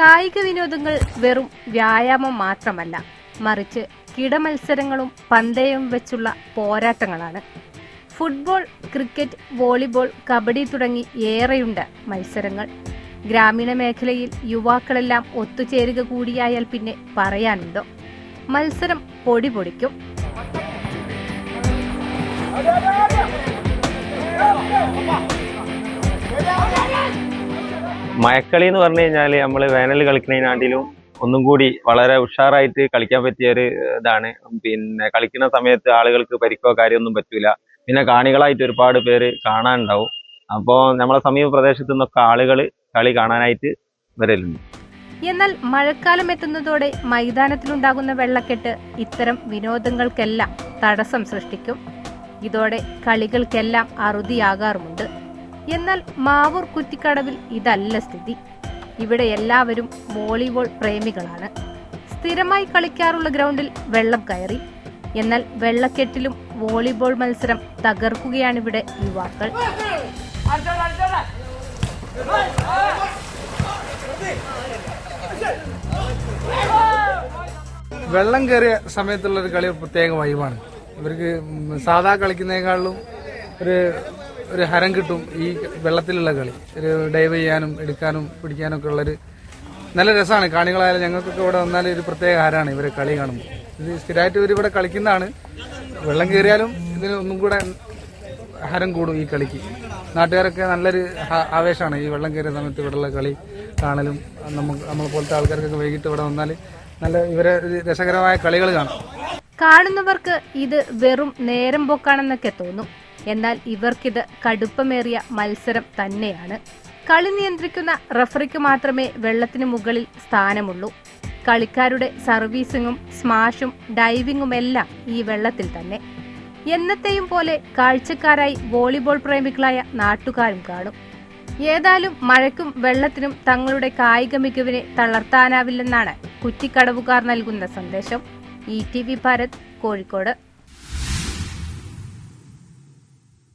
കായിക വിനോദങ്ങൾ വെറും വ്യായാമം മാത്രമല്ല മറിച്ച് കിടമത്സരങ്ങളും പന്തയവും വെച്ചുള്ള പോരാട്ടങ്ങളാണ്. ഫുട്ബോൾ ക്രിക്കറ്റ് വോളിബോൾ കബഡി തുടങ്ങി ഏറെയുണ്ട് മത്സരങ്ങൾ. ഗ്രാമീണ മേഖലയിൽ യുവാക്കളെല്ലാം ഒത്തുചേരുക കൂടിയായാൽ പിന്നെ പറയാനുണ്ടോ? മത്സരം പൊടി പൊടിക്കും. മയക്കളി എന്ന് പറഞ്ഞു കഴിഞ്ഞാൽ നമ്മൾ വേനൽ കളിക്കുന്നതിനാട്ടിലും ഒന്നും കൂടി വളരെ ഉഷാറായിട്ട് കളിക്കാൻ പറ്റിയ ഒരു ഇതാണ്. പിന്നെ കളിക്കുന്ന സമയത്ത് ആളുകൾക്ക് പരിക്കോ കാര്യമൊന്നും പറ്റൂല. പിന്നെ കാണികളായിട്ട് ഒരുപാട് പേര് കാണാനുണ്ടാവും. അപ്പോൾ നമ്മളെ സമീപ പ്രദേശത്തു നിന്നൊക്കെ ആളുകൾ കളി കാണാനായിട്ട് വരലുണ്ട്. എന്നാൽ മഴക്കാലം എത്തുന്നതോടെ മൈതാനത്തിലുണ്ടാകുന്ന വെള്ളക്കെട്ട് ഇത്തരം വിനോദങ്ങൾക്കെല്ലാം തടസ്സം സൃഷ്ടിക്കും. ഇതോടെ കളികൾക്കെല്ലാം അറുതിയാകാറുമുണ്ട്. എന്നാൽ മാവൂർ കുറ്റിക്കടവിൽ ഇതല്ല സ്ഥിതി. ഇവിടെ എല്ലാവരും വോളിബോൾ പ്രേമികളാണ്. സ്ഥിരമായി കളിക്കാറുള്ള ഗ്രൗണ്ടിൽ വെള്ളം കയറി. എന്നാൽ വെള്ളക്കെട്ടിലും വോളിബോൾ മത്സരം തകർക്കുകയാണിവിടെ യുവാക്കൾ. വെള്ളം കയറിയ സമയത്തുള്ള ഒരു കളി പ്രത്യേക വൈബാണ്. ഇവർക്ക് സാധാ കളിക്കുന്നതിനേക്കാളും ഒരു ഒരു ഹരം കിട്ടും ഈ വെള്ളത്തിലുള്ള കളി. ഒരു ഡൈവ് ചെയ്യാനും എടുക്കാനും പിടിക്കാനും ഒക്കെ ഉള്ളൊരു നല്ല രസമാണ്. കാണികളായാലും ഞങ്ങൾക്കൊക്കെ ഇവിടെ വന്നാൽ ഒരു പ്രത്യേക ഹരമാണ് ഇവരെ കളി കാണുമ്പോൾ. ഇത് സ്ഥിരമായിട്ട് ഇവർ ഇവിടെ കളിക്കുന്നതാണ്. വെള്ളം കയറിയാലും ഇതിന് ഒന്നും കൂടെ ഹരം കൂടും ഈ കളിക്ക്. നാട്ടുകാരൊക്കെ നല്ലൊരു ആവേശമാണ് ഈ വെള്ളം കയറിയ സമയത്ത് ഇവിടെയുള്ള കളി കാണലും നമുക്ക് നമ്മളെ പോലത്തെ ആൾക്കാർക്കൊക്കെ വൈകിട്ട് ഇവിടെ വന്നാൽ നല്ല ഇവരെ രസകരമായ കളികൾ കാണാം. കാണുന്നവർക്ക് ഇത് വെറും നേരം പോക്കാണെന്നൊക്കെ തോന്നും. എന്നാൽ ഇവർക്കിത് കടുപ്പമേറിയ മത്സരം തന്നെയാണ്. കളി നിയന്ത്രിക്കുന്ന റഫറിക്ക് മാത്രമേ വെള്ളത്തിന് മുകളിൽ സ്ഥാനമുള്ളൂ. കളിക്കാരുടെ സർവീസിങ്ങും സ്മാഷും ഡൈവിങ്ങും എല്ലാം ഈ വെള്ളത്തിൽ തന്നെ. എന്നത്തെയും പോലെ കാഴ്ചക്കാരായി വോളിബോൾ പ്രേമികളായ നാട്ടുകാരും കാണും. ഏതായാലും മഴയ്ക്കും വെള്ളത്തിനും തങ്ങളുടെ കായിക മികവിനെ തളർത്താനാവില്ലെന്നാണ് കുറ്റിക്കടവുകാർ നൽകുന്ന സന്ദേശം. E T V Bharat Kozhikode.